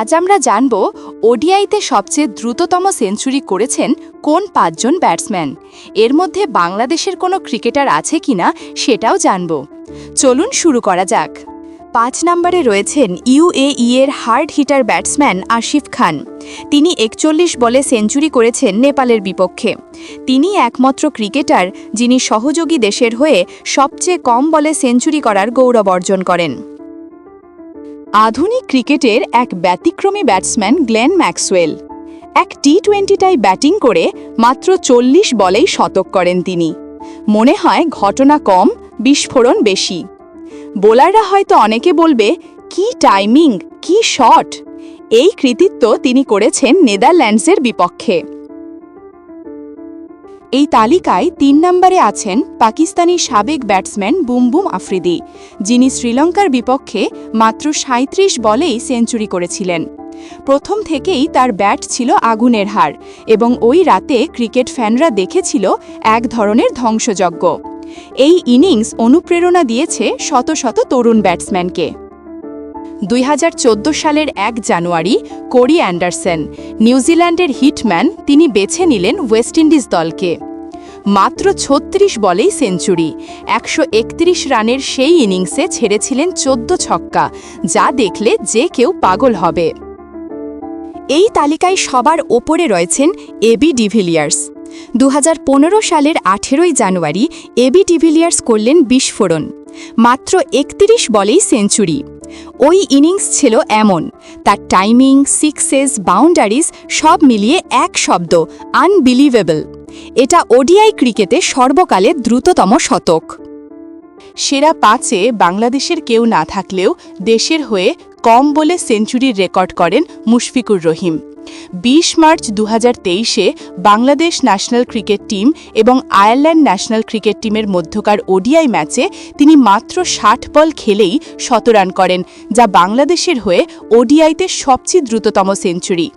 আজ আমরা জানব ওডিআইতে সবচেয়ে দ্রুততম সেঞ্চুরি করেছেন কোন পাঁচজন ব্যাটসম্যান। এর মধ্যে বাংলাদেশের কোনো ক্রিকেটার আছে কিনা সেটাও জানব। চলুন শুরু করা যাক। পাঁচ নম্বরে রয়েছেন ইউএই এর hard hitter batsman Asif Khan. তিনি একচল্লিশ বলে সেঞ্চুরি করেছেন নেপালের বিপক্ষে। তিনি একমাত্র ক্রিকেটার যিনি সহযোগী দেশের হয়ে সবচেয়ে কম বলে সেঞ্চুরি করার গৌরব অর্জন করেন। আধুনিক ক্রিকেটের এক ব্যতিক্রমী ব্যাটসম্যান গ্লেন ম্যাক্সওয়েল। এক টি টোয়েন্টিটায় ব্যাটিং করে মাত্র চল্লিশ বলেই শতক করেন তিনি। মনে হয় ঘটনা কম, বিস্ফোরণ বেশি। বোলাররা হয়তো অনেকে বলবে, কি টাইমিং, কি শট? এই কৃতিত্ব তিনি করেছেন নেদারল্যান্ডসের বিপক্ষে। এই তালিকায় তিন নম্বরে আছেন পাকিস্তানি সাবেক ব্যাটসম্যান বুমবুম আফ্রিদি, যিনি শ্রীলঙ্কার বিপক্ষে মাত্র সাঁত্রিশ বলেই সেঞ্চুরি করেছিলেন। প্রথম থেকেই তার ব্যাট ছিল আগুনের হার এবং ওই রাতে ক্রিকেট ফ্যানরা দেখেছিল এক ধরনের ধ্বংসযজ্ঞ। এই ইনিংস অনুপ্রেরণা দিয়েছে শত শত তরুণ ব্যাটসম্যানকে। দুই হাজার চোদ্দ সালের এক জানুয়ারি কোরি অ্যান্ডারসন নিউজিল্যান্ডের হিটম্যান, তিনি বেছে নিলেন ওয়েস্ট ইন্ডিজ দলকে। মাত্র ছত্রিশ বলেই সেঞ্চুরি, একশো একত্রিশ রানের সেই ইনিংসে ছেড়েছিলেন চোদ্দ ছক্কা, যা দেখলে যে কেউ পাগল হবে। এই তালিকায় সবার ওপরে রয়েছেন এবি ডিভিলিয়ার্স। দু হাজার পনেরো সালের আঠেরোই জানুয়ারি এবি ডিভিলিয়ার্স করলেন বিস্ফোরণ, মাত্র একত্রিশ বলেই সেঞ্চুরি। ওই ইনিংস ছিল এমন। তার টাইমিং সিক্সেস বাউন্ডারিজ সব মিলিয়ে এক শব্দ আনবিলিভেবল এটা ওডিআই ক্রিকেটে সর্বকালের দ্রুততম শতক। সেরা পাঁচে বাংলাদেশের কেউ না থাকলেও দেশের হয়ে কম বলে সেঞ্চুরির রেকর্ড করেন মুশফিকুর রহিম। বিশ মার্চ দু তেইশে বাংলাদেশ ন্যাশনাল ক্রিকেট টিম এবং আয়ারল্যান্ড ন্যাশনাল ক্রিকেট টিমের মধ্যকার ওডিআই ম্যাচে তিনি মাত্র ষাট বল খেলেই শতরান করেন, যা বাংলাদেশের হয়ে ওডিআইতে সবচেয়ে দ্রুততম সেঞ্চুরি।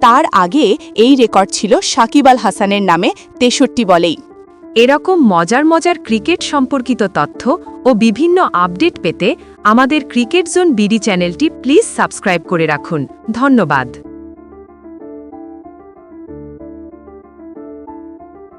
তার আগে এই রেকর্ড ছিল সাকিব আল হাসানের নামে তেষট্টি বলেই। এরকম মজার মজার ক্রিকেট সম্পর্কিত তথ্য ও বিভিন্ন আপডেট পেতে আমাদের ক্রিকেট জোন বিডি চ্যানেলটি প্লিজ সাবস্ক্রাইব করে রাখুন। ধন্যবাদ।